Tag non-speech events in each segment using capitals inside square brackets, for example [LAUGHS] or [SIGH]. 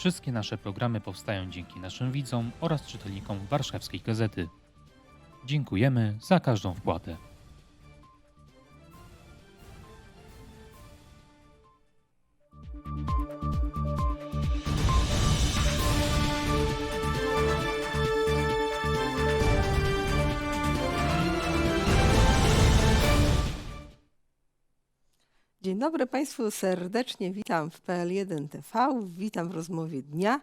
Wszystkie nasze programy powstają dzięki naszym widzom oraz czytelnikom warszawskiej gazety. Dziękujemy za każdą wpłatę. Dobry Państwu, serdecznie witam w PL1 TV, witam w rozmowie dnia.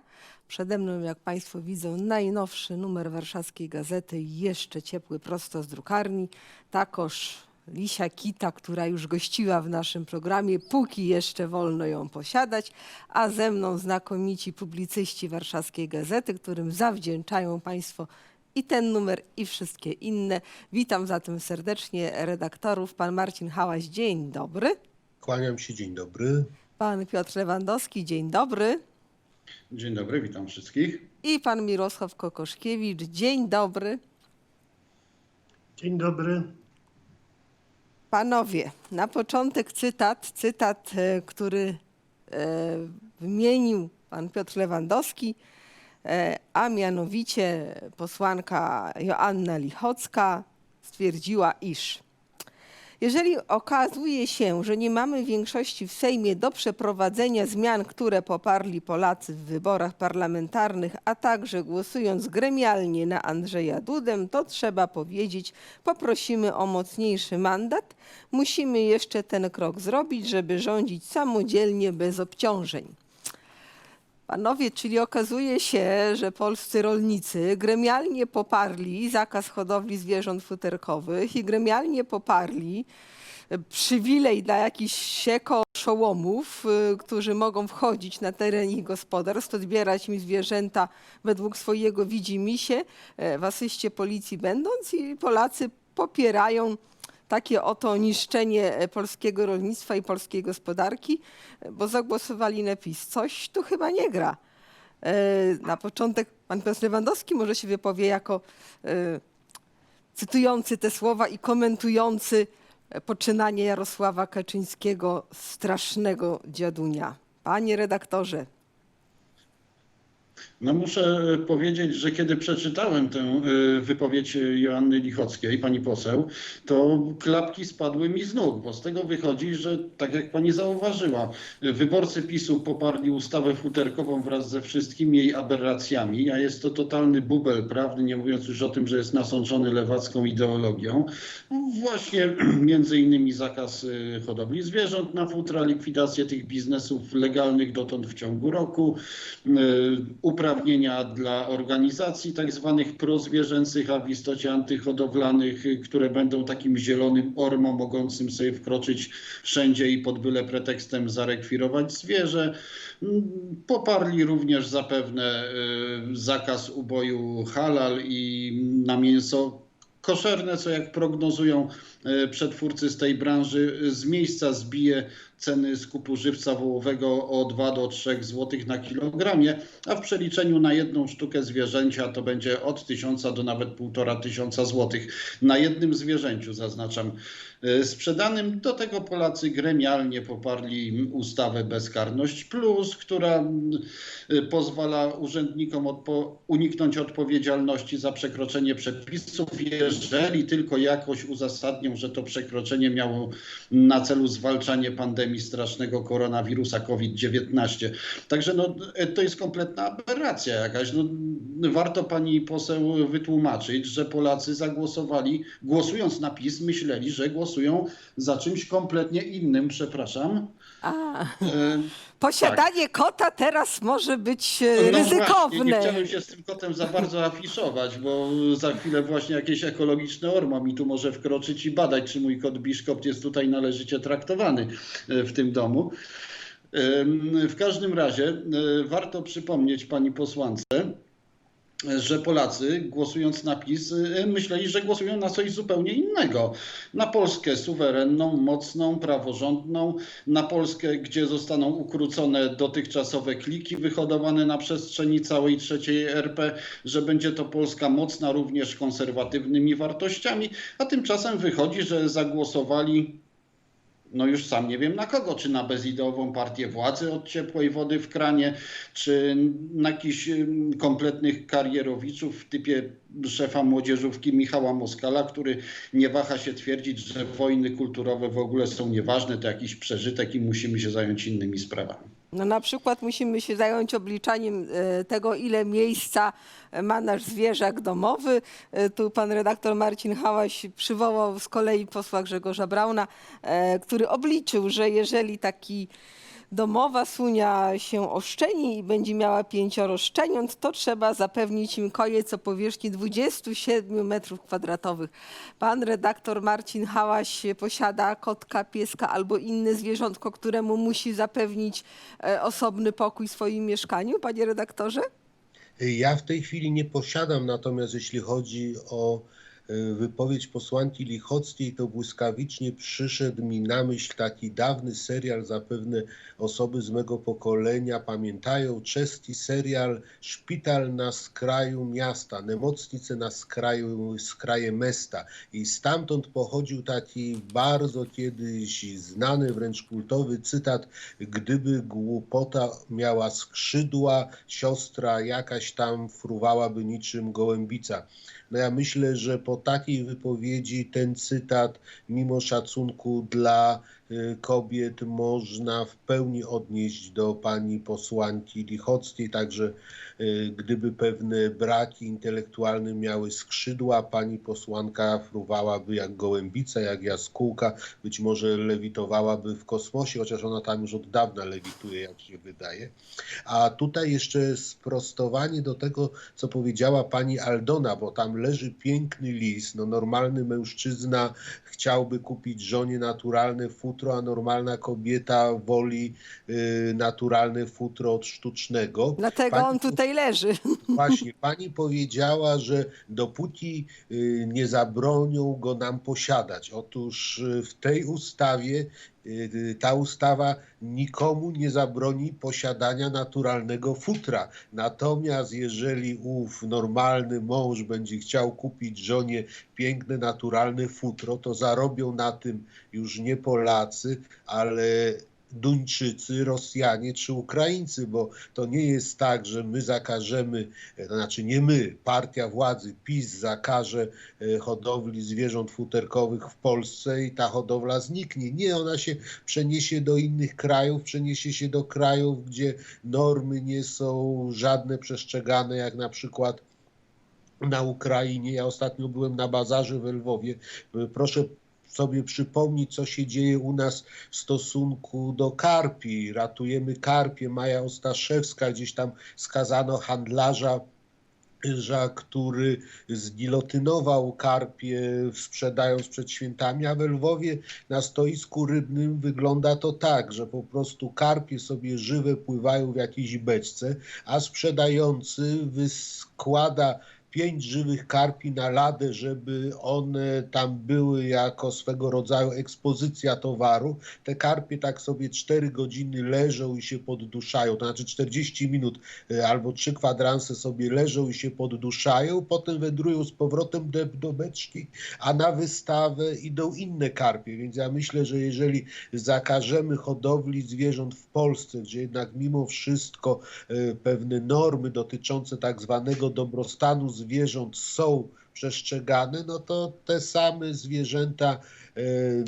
Przede mną, jak Państwo widzą, najnowszy numer warszawskiej gazety, jeszcze ciepły prosto z drukarni. Takoż Lisia Kita, która już gościła w naszym programie, póki jeszcze wolno ją posiadać, a ze mną znakomici publicyści warszawskiej gazety, którym zawdzięczają Państwo i ten numer, i wszystkie inne. Witam zatem serdecznie redaktorów. Pan Marcin Hałaś, dzień dobry. Kłaniam się, dzień dobry. Pan Piotr Lewandowski, dzień dobry. Dzień dobry, witam wszystkich. I pan Mirosław Kokoszkiewicz, dzień dobry. Dzień dobry. Panowie, na początek cytat, cytat, e, który e, wymienił pan Piotr Lewandowski, e, a mianowicie posłanka Joanna Lichocka stwierdziła, iż jeżeli okazuje się, że nie mamy większości w Sejmie do przeprowadzenia zmian, które poparli Polacy w wyborach parlamentarnych, a także głosując gremialnie na Andrzeja Dudę, to trzeba powiedzieć, poprosimy o mocniejszy mandat. Musimy jeszcze ten krok zrobić, żeby rządzić samodzielnie bez obciążeń. Panowie, czyli okazuje się, że polscy rolnicy gremialnie poparli zakaz hodowli zwierząt futerkowych i gremialnie poparli e, przywilej dla jakichś sieko szołomów, y, którzy mogą wchodzić na teren ich gospodarstw, odbierać im zwierzęta według swojego widzimisię. E, w asyście policji będąc i Polacy popierają takie oto niszczenie e, polskiego rolnictwa i polskiej gospodarki, e, bo zagłosowali na PiS. Coś tu chyba nie gra. E, Na początek pan Piotr Lewandowski może się wypowie jako cytujący te słowa i komentujący poczynanie Jarosława Kaczyńskiego, strasznego dziadunia. Panie redaktorze, No muszę powiedzieć, że kiedy przeczytałem tę y, wypowiedź Joanny Lichockiej, pani poseł, to klapki spadły mi z nóg, bo z tego wychodzi, że tak jak pani zauważyła, wyborcy PiSu poparli ustawę futerkową wraz ze wszystkimi jej aberracjami, a jest to totalny bubel prawny, nie mówiąc już o tym, że jest nasączony lewacką ideologią. Właśnie [CLEARS THROAT] między innymi zakaz y, hodowli zwierząt na futra, likwidację tych biznesów legalnych dotąd w ciągu roku, y, uprawnienia dla organizacji tak zwanych prozwierzęcych, a w istocie antyhodowlanych, które będą takim zielonym ormą mogącym sobie wkroczyć wszędzie i pod byle pretekstem zarekwirować zwierzę. Poparli również zapewne y, zakaz uboju halal i na mięso koszerne, co jak prognozują przetwórcy z tej branży, z miejsca zbije ceny skupu żywca wołowego o 2 do 3 zł na kilogramie, a w przeliczeniu na jedną sztukę zwierzęcia to będzie od 1000 do nawet 1500 tysiąca złotych na jednym zwierzęciu, zaznaczam, e, sprzedanym. Do tego Polacy gremialnie poparli ustawę Bezkarność Plus, która e, pozwala urzędnikom odpo- uniknąć odpowiedzialności za przekroczenie przepisów, jeżeli tylko jakoś że to przekroczenie miało na celu zwalczanie pandemii strasznego koronawirusa COVID-19. Także no, to jest kompletna aberracja jakaś. No, warto pani poseł wytłumaczyć, że Polacy zagłosowali, głosując na PiS, myśleli, że głosują za czymś kompletnie innym, przepraszam. a, E, posiadanie kota teraz może być e, No właśnie, ryzykowne. nie chciałem się z tym kotem za bardzo afiszować, bo za chwilę właśnie jakieś ekologiczne ormo mi tu może wkroczyć i badać, czy mój kot biszkopt jest tutaj należycie traktowany e, w tym domu. Em, W każdym razie e, warto przypomnieć pani posłance, że Polacy głosując na PiS y, myśleli, że głosują na coś zupełnie innego. Na Polskę suwerenną, mocną, praworządną, na Polskę, gdzie zostaną ukrócone dotychczasowe kliki wyhodowane na przestrzeni całej trzeciej RP, że będzie to Polska mocna również konserwatywnymi wartościami, a tymczasem wychodzi, że zagłosowali no już sam nie wiem na kogo, czy na bezideową partię władzy od ciepłej wody w kranie, czy na jakichś kompletnych karierowiczów w typie szefa młodzieżówki Michała Moskala, który nie waha się twierdzić, że wojny kulturowe w ogóle są nieważne, to jakiś przeżytek i musimy się zająć innymi sprawami. No na przykład musimy się zająć obliczaniem e, tego, ile miejsca ma nasz zwierzak domowy. E, Tu pan redaktor Marcin Hałaś przywołał z kolei posła Grzegorza Brauna, e, który obliczył, że jeżeli taki domowa sunia się oszczeni i będzie miała pięcioro szczeniąt, to trzeba zapewnić im kojec o powierzchni 27 metrów kwadratowych. Pan redaktor Marcin Hałaś posiada kotka, pieska albo inne zwierzątko, któremu musi zapewnić e, osobny pokój w swoim mieszkaniu, panie redaktorze? Ja w tej chwili nie posiadam, natomiast jeśli chodzi o wypowiedź posłanki Lichockiej, to błyskawicznie przyszedł mi na myśl taki dawny serial, zapewne osoby z mego pokolenia pamiętają, czeski serial Szpital na skraju miasta, Nemocnice na skraju, skraje miasta. I stamtąd pochodził taki bardzo kiedyś znany, wręcz kultowy cytat, gdyby głupota miała skrzydła, siostra jakaś tam fruwałaby niczym gołębica. No ja myślę, że po takiej wypowiedzi ten cytat, mimo szacunku dla y, kobiet, można w pełni odnieść do pani posłanki Lichockiej, także y, gdyby pewne braki intelektualne miały skrzydła, pani posłanka fruwałaby jak gołębica, jak jaskółka, być może lewitowałaby w kosmosie, chociaż ona tam już od dawna lewituje, jak się wydaje. A tutaj jeszcze sprostowanie do tego, co powiedziała pani Aldona, bo tam leży piękny lis. No, normalny mężczyzna chciałby kupić żonie naturalne futro, a normalna kobieta woli y, naturalne futro od sztucznego. Dlatego Pani on tutaj leży. [LAUGHS] Właśnie, pani powiedziała, że dopóki y, nie zabronią go nam posiadać. Otóż y, w tej ustawie, ta ustawa nikomu nie zabroni posiadania naturalnego futra. Natomiast jeżeli ów normalny mąż będzie chciał kupić żonie piękne, naturalne futro, to zarobią na tym już nie Polacy, ale Duńczycy, Rosjanie czy Ukraińcy, bo to nie jest tak, że my zakażemy, to znaczy nie my, partia władzy, PiS zakaże e, hodowli zwierząt futerkowych w Polsce i ta hodowla zniknie. Nie, ona się przeniesie do innych krajów, przeniesie się do krajów, gdzie normy nie są żadne przestrzegane, jak na przykład na Ukrainie. Ja ostatnio byłem na bazarze w Lwowie. Proszę sobie przypomnieć, co się dzieje u nas w stosunku do karpi. Ratujemy karpie. Maja Ostaszewska, gdzieś tam skazano handlarza, który zgilotynował karpie, sprzedając przed świętami, a w Lwowie na stoisku rybnym wygląda to tak, że po prostu karpie sobie żywe pływają w jakiejś beczce, a sprzedający składa pięć żywych karpi na ladę, żeby one tam były jako swego rodzaju ekspozycja towaru. Te karpie tak sobie 4 godziny leżą i się podduszają, to znaczy 40 minut e, albo trzy kwadranse sobie leżą i się podduszają, potem wędrują z powrotem do, do beczki, a na wystawę idą inne karpie. Więc ja myślę, że jeżeli zakażemy hodowli zwierząt w Polsce, gdzie jednak mimo wszystko e, pewne normy dotyczące tak zwanego dobrostanu zwierząt są przestrzegane, no to te same zwierzęta, e,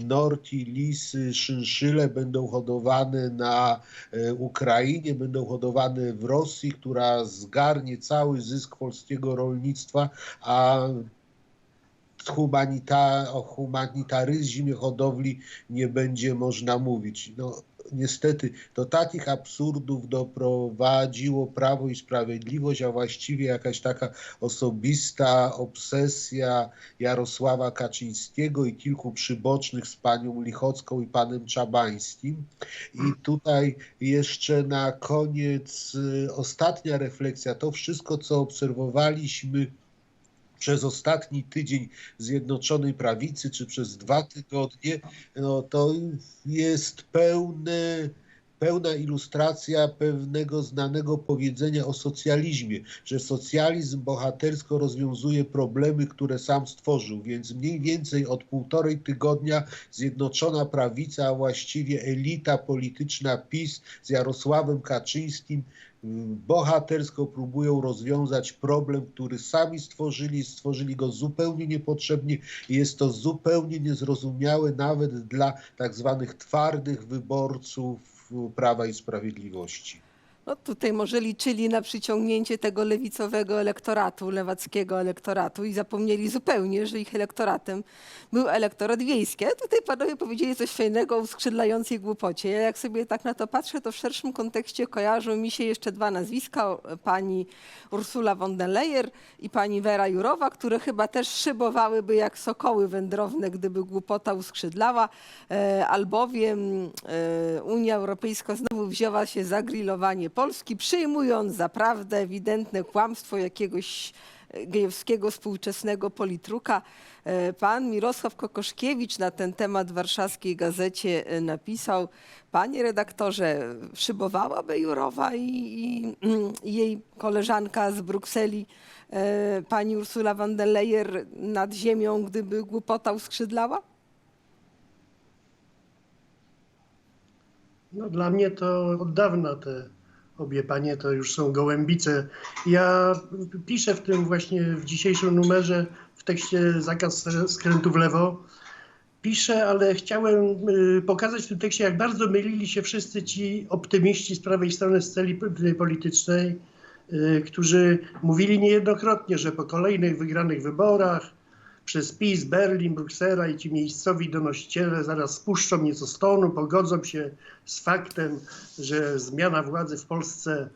norki, lisy, szynszyle będą hodowane na e, Ukrainie, będą hodowane w Rosji, która zgarnie cały zysk polskiego rolnictwa, a humanita, o humanitaryzmie hodowli nie będzie można mówić. No, niestety do takich absurdów doprowadziło Prawo i Sprawiedliwość, a właściwie jakaś taka osobista obsesja Jarosława Kaczyńskiego i kilku przybocznych z panią Lichocką i panem Czabańskim. I tutaj jeszcze na koniec y, ostatnia refleksja. To wszystko, co obserwowaliśmy przez ostatni tydzień Zjednoczonej Prawicy, czy przez dwa tygodnie, no to jest pełne pełna ilustracja pewnego znanego powiedzenia o socjalizmie, że socjalizm bohatersko rozwiązuje problemy, które sam stworzył, więc mniej więcej od półtorej tygodnia Zjednoczona Prawica, a właściwie elita polityczna PiS z Jarosławem Kaczyńskim bohatersko próbują rozwiązać problem, który sami stworzyli, stworzyli go zupełnie niepotrzebnie i jest to zupełnie niezrozumiałe nawet dla tak zwanych twardych wyborców Prawa i Sprawiedliwości. No tutaj może liczyli na przyciągnięcie tego lewicowego elektoratu, lewackiego elektoratu i zapomnieli zupełnie, że ich elektoratem był elektorat wiejski. A tutaj panowie powiedzieli coś fajnego o uskrzydlającej głupocie. Ja jak sobie tak na to patrzę, to w szerszym kontekście kojarzą mi się jeszcze dwa nazwiska, pani Ursula von der Leyen i pani Vera Jurowa, które chyba też szybowałyby jak sokoły wędrowne, gdyby głupota uskrzydlała, e, albowiem e, Unia Europejska znowu wzięła się za grillowanie Polski, przyjmując za prawdę ewidentne kłamstwo jakiegoś e, gejowskiego współczesnego politruka. E, Pan Mirosław Kokoszkiewicz na ten temat w warszawskiej gazecie e, napisał, panie redaktorze, szybowałaby Jurowa i, i, i jej koleżanka z Brukseli, pani Ursula von der Leyen nad ziemią, gdyby głupota uskrzydlała? No, dla mnie to od dawna te obie panie to już są gołębice. Ja piszę w tym właśnie w dzisiejszym numerze w tekście zakaz skrętu w lewo. Piszę, ale chciałem y, pokazać w tym tekście, jak bardzo mylili się wszyscy ci optymiści z prawej strony sceny politycznej, y, którzy mówili niejednokrotnie, że po kolejnych wygranych wyborach przez PiS, Berlin, Bruksela i ci miejscowi donosiciele zaraz spuszczą nieco z tonu, pogodzą się z faktem, że zmiana władzy w Polsce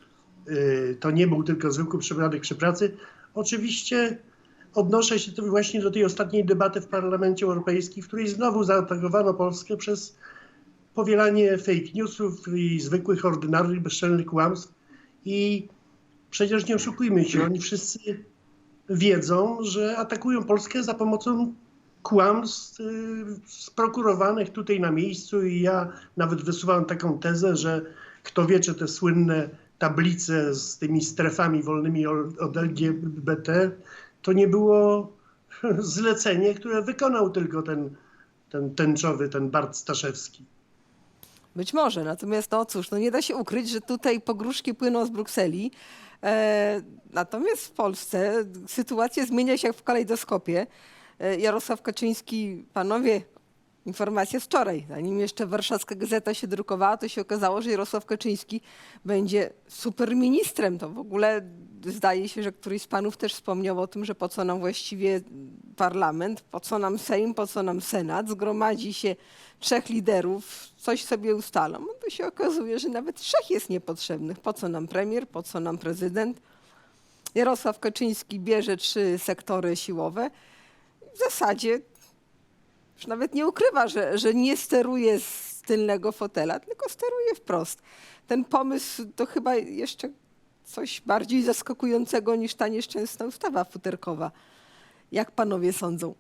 y, to nie był tylko zwykły przypadek przy pracy. Oczywiście odnoszę się tu właśnie do tej ostatniej debaty w Parlamencie Europejskim, w której znowu zaatakowano Polskę przez powielanie fake newsów i zwykłych, ordynarnych, bezczelnych kłamstw. I przecież nie oszukujmy się, oni wszyscy wiedzą, że atakują Polskę za pomocą kłamstw y, sprokurowanych tutaj na miejscu i ja nawet wysuwałem taką tezę, że kto wie, czy te słynne tablice z tymi strefami wolnymi od LGBT, to nie było [LAUGHS] zlecenie, które wykonał tylko ten, ten tęczowy, ten Bart Staszewski. Być może, natomiast no cóż, no nie da się ukryć, że tutaj pogróżki płyną z Brukseli. E, natomiast w Polsce sytuacja zmienia się jak w kalejdoskopie. E, Jarosław Kaczyński, panowie, informacja z wczoraj, zanim jeszcze warszawska gazeta się drukowała, to się okazało, że Jarosław Kaczyński będzie superministrem. To w ogóle zdaje się, że któryś z panów też wspomniał o tym, że po co nam właściwie parlament, po co nam Sejm, po co nam Senat, zgromadzi się trzech liderów, coś sobie ustalą. No to się okazuje, że nawet trzech jest niepotrzebnych. Po co nam premier, po co nam prezydent? Jarosław Kaczyński bierze trzy sektory siłowe. W zasadzie już nawet nie ukrywa, że, że nie steruje z tylnego fotela, tylko steruje wprost. Ten pomysł to chyba jeszcze coś bardziej zaskakującego niż ta nieszczęsna ustawa futerkowa. Jak panowie sądzą?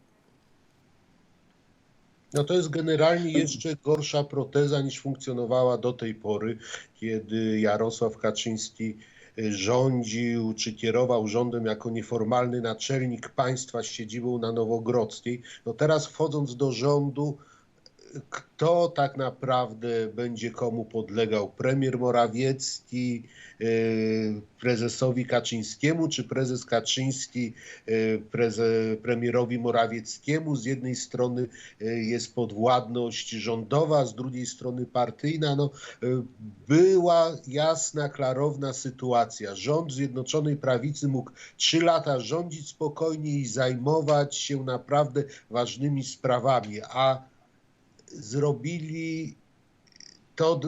No to jest generalnie jeszcze gorsza proteza niż funkcjonowała do tej pory, kiedy Jarosław Kaczyński rządził czy kierował rządem jako nieformalny naczelnik państwa z siedzibą na Nowogrodzkiej. No teraz wchodząc do rządu, kto tak naprawdę będzie komu podlegał? Premier Morawiecki y, prezesowi Kaczyńskiemu, czy prezes Kaczyński y, preze, premierowi Morawieckiemu? Z jednej strony y, jest podwładność rządowa, z drugiej strony partyjna. No, była jasna, klarowna sytuacja. Rząd Zjednoczonej Prawicy mógł trzy lata rządzić spokojnie i zajmować się naprawdę ważnymi sprawami, a zrobili to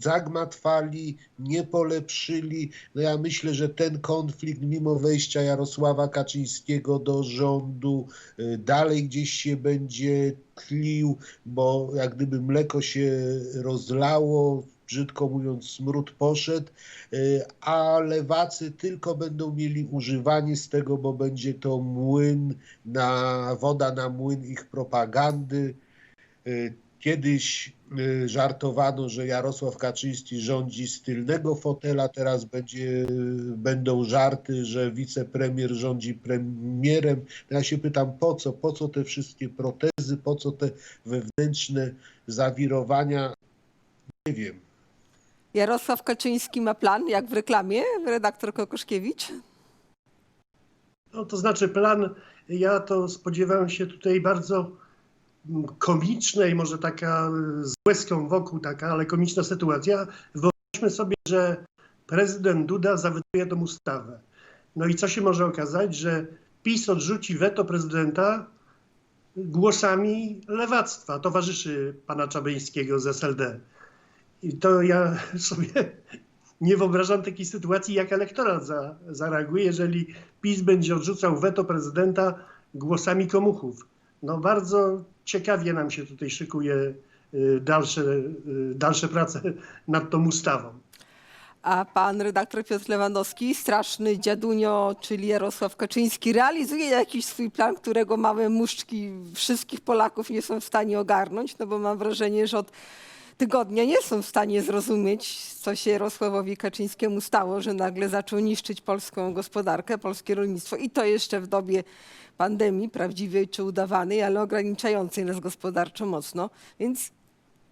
zagmatwali, nie polepszyli. No ja myślę, że ten konflikt, mimo wejścia Jarosława Kaczyńskiego do rządu, y, dalej gdzieś się będzie tlił, bo jak gdyby mleko się rozlało, brzydko mówiąc, smród poszedł, y, a lewacy tylko będą mieli używanie z tego, bo będzie to młyn na woda na młyn ich propagandy. Y, Kiedyś y, żartowano, że Jarosław Kaczyński rządzi z tylnego fotela, teraz będzie, będą żarty, że wicepremier rządzi premierem. Ja się pytam, po co? Po co te wszystkie protezy, po co te wewnętrzne zawirowania? Nie wiem. Jarosław Kaczyński ma plan, jak w reklamie, redaktor Kokoszkiewicz? No, to znaczy plan, ja to spodziewałem się tutaj bardzo mm, komicznej, może taka z łezką wokół taka, ale komiczna sytuacja. Wyobraźmy sobie, że prezydent Duda zawetuje tą ustawę. No i co się może okazać, że PiS odrzuci weto prezydenta głosami lewactwa, towarzyszy pana Czabeńskiego z SLD. I to ja [LAUGHS] sobie nie wyobrażam takiej sytuacji, jak elektorat za, zareaguje, jeżeli PiS będzie odrzucał weto prezydenta głosami komuchów. No bardzo ciekawie nam się tutaj szykuje y, dalsze, y, dalsze prace nad tą ustawą. A pan redaktor Piotr Lewandowski, straszny dziadunio, czyli Jarosław Kaczyński, realizuje jakiś swój plan, którego małe muszczki wszystkich Polaków nie są w stanie ogarnąć, no bo mam wrażenie, że od tygodnia nie są w stanie zrozumieć, co się Jarosławowi Kaczyńskiemu stało, że nagle zaczął niszczyć polską gospodarkę, polskie rolnictwo i to jeszcze w dobie pandemii, prawdziwej czy udawanej, ale ograniczającej nas gospodarczo mocno. Więc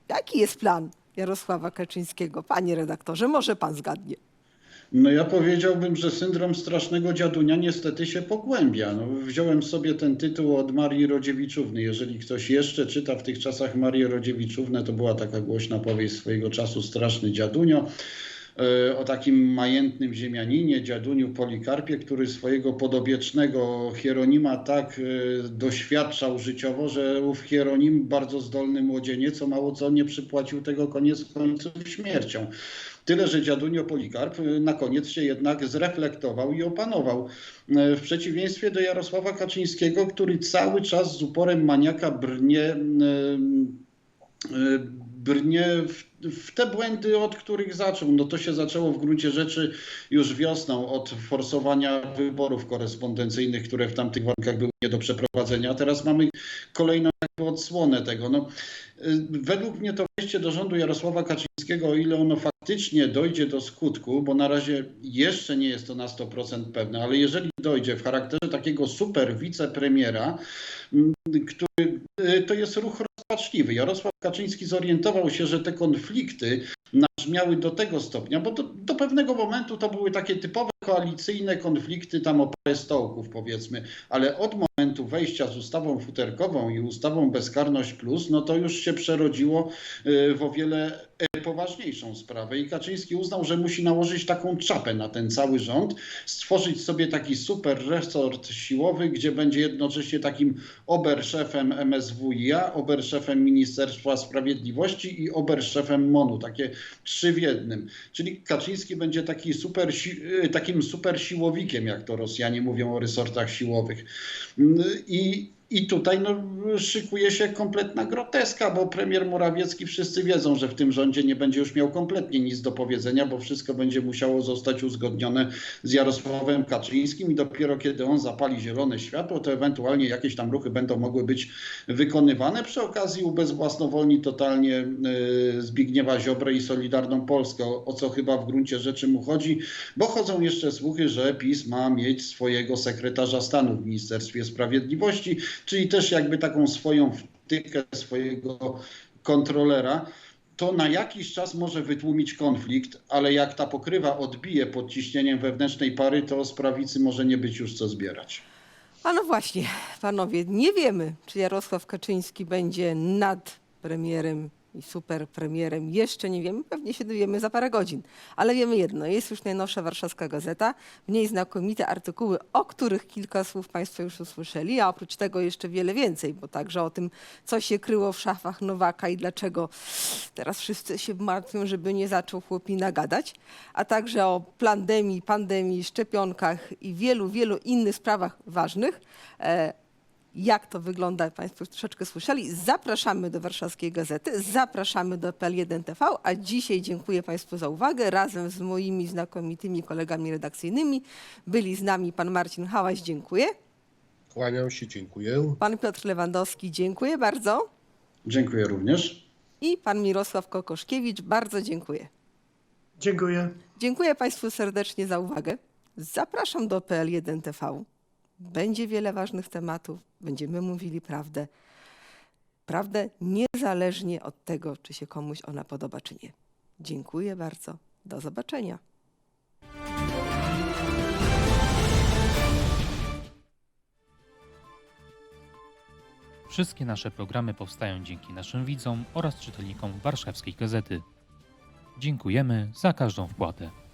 jaki jest plan Jarosława Kaczyńskiego? Panie redaktorze, może pan zgadnie. No ja powiedziałbym, że syndrom strasznego dziadunia niestety się pogłębia. No, wziąłem sobie ten tytuł od Marii Rodziewiczówny. Jeżeli ktoś jeszcze czyta w tych czasach Marię Rodziewiczównę, to była taka głośna powieść swojego czasu Straszny dziadunio o takim majętnym ziemianinie, dziaduniu Polikarpie, który swojego podobiecznego Hieronima tak e, doświadczał życiowo, że ów Hieronim, bardzo zdolny młodzieniec, co mało co nie przypłacił tego koniec końców śmiercią. Tyle, że dziadunio Polikarp y, na koniec się jednak zreflektował i opanował. W przeciwieństwie do Jarosława Kaczyńskiego, który cały czas z uporem maniaka brnie, brnie w, w te błędy, od których zaczął. No to się zaczęło w gruncie rzeczy już wiosną od forsowania wyborów korespondencyjnych, które w tamtych warunkach były nie do przeprowadzenia. Teraz mamy kolejną odsłonę tego. No, y, według mnie to wejście do rządu Jarosława Kaczyńskiego, o ile ono faktycznie dojdzie do skutku, bo na razie jeszcze nie jest to na 100% pewne, ale jeżeli dojdzie w charakterze takiego super wicepremiera, który y, to jest ruch rozpaczliwy. Jarosław Kaczyński zorientował się, że te konflikty nabrzmiały do tego stopnia, bo do, do pewnego momentu to były takie typowe koalicyjne konflikty tam o parę stołków powiedzmy, ale od momentu wejścia z ustawą futerkową i ustawą Bezkarność Plus, no to już się przerodziło y, w o wiele poważniejszą sprawę i Kaczyński uznał, że musi nałożyć taką czapę na ten cały rząd, stworzyć sobie taki super resort siłowy, gdzie będzie jednocześnie takim oberszefem MSWiA, oberszefem Ministerstwa Sprawiedliwości i oberszefem MONU, takie trzy w jednym. Czyli Kaczyński będzie taki super, y, takim super siłowikiem, jak to Rosjanie mówią o resortach siłowych. Mm, I, i tutaj no, szykuje się kompletna groteska, bo premier Morawiecki wszyscy wiedzą, że w tym rządzie nie będzie już miał kompletnie nic do powiedzenia, bo wszystko będzie musiało zostać uzgodnione z Jarosławem Kaczyńskim i dopiero kiedy on zapali zielone światło, to ewentualnie jakieś tam ruchy będą mogły być wykonywane. Przy okazji ubezwłasnowolni totalnie y, Zbigniewa Ziobrę i Solidarną Polskę, o, o co chyba w gruncie rzeczy mu chodzi, bo chodzą jeszcze słuchy, że PiS ma mieć swojego sekretarza stanu w Ministerstwie Sprawiedliwości, czyli też jakby taką swoją wtykę swojego kontrolera. To na jakiś czas może wytłumić konflikt, ale jak ta pokrywa odbije pod ciśnieniem wewnętrznej pary, to z prawicy może nie być już co zbierać. A no właśnie, panowie, nie wiemy, czy Jarosław Kaczyński będzie nad premierem i super premierem. Jeszcze nie wiemy, pewnie się dowiemy za parę godzin. Ale wiemy jedno, jest już najnowsza warszawska gazeta, w niej znakomite artykuły, o których kilka słów państwo już usłyszeli, a oprócz tego jeszcze wiele więcej, bo także o tym, co się kryło w szafach Nowaka i dlaczego teraz wszyscy się martwią, żeby nie zaczął chłopina gadać, a także o pandemii, pandemii, szczepionkach i wielu, wielu innych sprawach ważnych. E, jak to wygląda, Państwo już troszeczkę słyszeli. Zapraszamy do Warszawskiej Gazety, zapraszamy do PL1 TV, a dzisiaj dziękuję Państwu za uwagę. Razem z moimi znakomitymi kolegami redakcyjnymi byli z nami pan Marcin Hałaś, dziękuję. Kłaniam się, dziękuję. Pan Piotr Lewandowski, dziękuję bardzo. Dziękuję również. i pan Mirosław Kokoszkiewicz. Bardzo dziękuję. Dziękuję. Dziękuję Państwu serdecznie za uwagę. Zapraszam do PL1 TV. Będzie wiele ważnych tematów, będziemy mówili prawdę. Prawdę niezależnie od tego, czy się komuś ona podoba, czy nie. Dziękuję bardzo. Do zobaczenia. Wszystkie nasze programy powstają dzięki naszym widzom oraz czytelnikom Warszawskiej Gazety. Dziękujemy za każdą wpłatę.